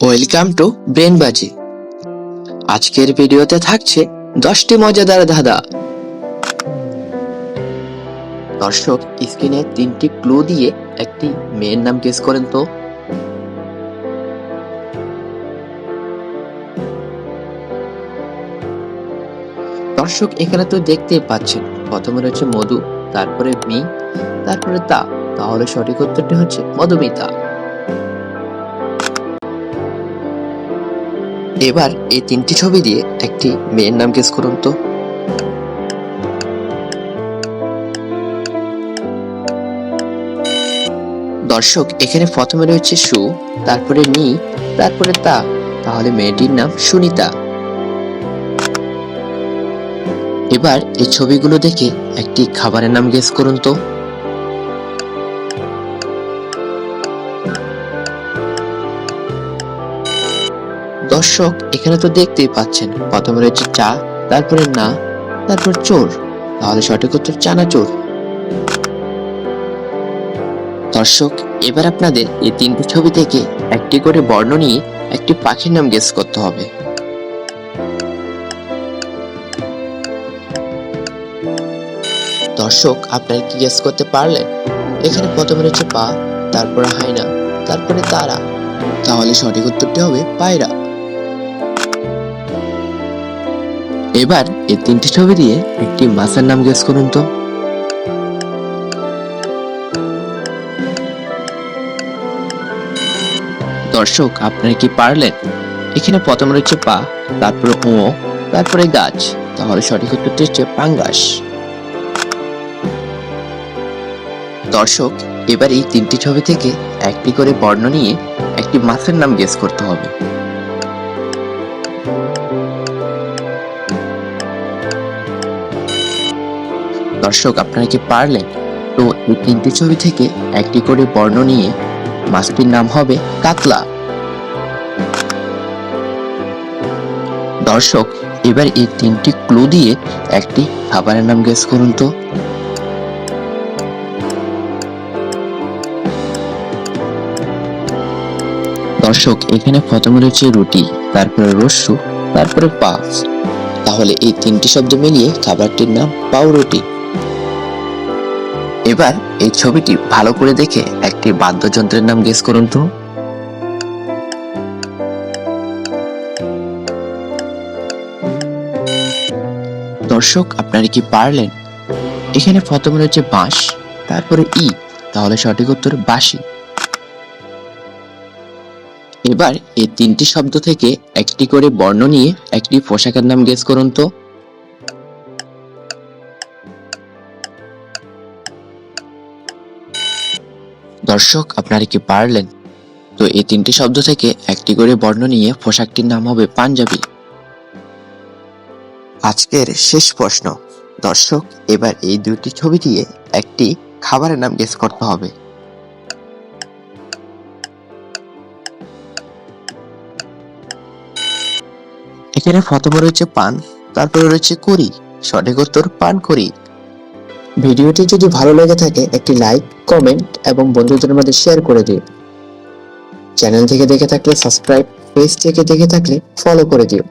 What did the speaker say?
Welcome to ব্রেনবাজি আজকের ভিডিওতে থাকছে দশটি মজাদার ধাঁধা। দর্শক, স্ক্রিনে তিনটি ক্লু দিয়ে একটি মেয়ের নাম গেস করেন তো। দর্শক, এখানে তো দেখতেই পাচ্ছেন, প্রথমে রয়েছে মধু, তারপরে মি, তারপরে তা। তাহলে সঠিক উত্তরটি হচ্ছে মধুমিতা। এবার এই তিনটি ছবি দিয়ে একটি মেয়ের নাম গেস করুন তো। দর্শক, এখানে প্রথমে রয়েছে সু, তারপরে নি তারপরে তা। তাহলে মেয়েটির নাম সুনিতা। এবার এই ছবিগুলো দেখে একটি খাবারের নাম গেস করুন তো। দর্শক এখানে তো দেখতেই পাচ্ছেন, প্রথমে রয়েছে চা, তারপরে না, তারপর চোর। তাহলে সঠিক উত্তর চানাচোর দর্শক, এবার আপনাদের এই তিনটি ছবি থেকে একটি করে বর্ণ নিয়ে একটি পাখির নাম গেস করতে হবে। দর্শক, আপনারা কি গেস করতে পারলেন? এখানে প্রথমে রয়েছে পা, তারপরে হাইনা, তারপরে তারা। তাহলে সঠিক উত্তরটি হবে পায়রা। এবার এই তিনটি ছবি দিয়ে একটি মাছের নাম গেস করুন তো। দর্শক, আপনারা কি পারলেন? এখানে প্রথম রয়েছে পা, তারপরে ও তারপরে গাছ। তাহলে সঠিক উত্তরটি হচ্ছে পাঙ্গাস। দর্শক, এবার এই তিনটি ছবি থেকে একটি করে বর্ণ নিয়ে একটি মাছের নাম গেস করতে হবে। দর্শক, আপনারা কি পারলেন? তো এই তিনটি ছবি থেকে একটি করে বর্ণ নিয়ে মাছটির নাম হবে কাতলা। দর্শক, এবার এই তিনটি ক্লু দিয়ে একটি খাবারের নাম গেস করুন তো। দর্শক, এখানে প্রথমে রয়েছে রুটি, তারপরে রস্যু তারপরে পাঁচ। তাহলে এই তিনটি শব্দ মিলিয়ে খাবারটির নাম পাউরুটি। এবার এই ছবিটি ভালো করে দেখে একটি বাদ্যযন্ত্রের নাম গেস করুন তো। দর্শক, আপনারা কি পারলেন? এখানে প্রথমে রয়েছে বাঁশ, তারপরে ই, তাহলে সঠিক উত্তর বাঁশি। এবার এই তিনটি শব্দ থেকে একটি করে বর্ণ নিয়ে একটি পোশাকের নাম গেস করুন তো। দর্শক, আপনারা কি পারলেন? তো এই তিনটি শব্দ থেকে একটি করে বর্ণ নিয়ে পোশাকটির নাম হবে পাঞ্জাবি। আজকের শেষ প্রশ্ন। দর্শক, এবার এই দুটি ছবি দিয়ে একটি খাবারের নাম গেস করতে হবে। এখানে প্রথমে রয়েছে পান, তারপরে রয়েছে করি, সঠিক উত্তর পান করি। ভিডিওটি যদি ভালো লেগে থাকে, একটি লাইক, কমেন্ট এবং বন্ধুদের মধ্যে শেয়ার করে দিও। চ্যানেল থেকে দেখে থাকলে সাবস্ক্রাইব, পেজ থেকে দেখে থাকলে ফলো করে দিও।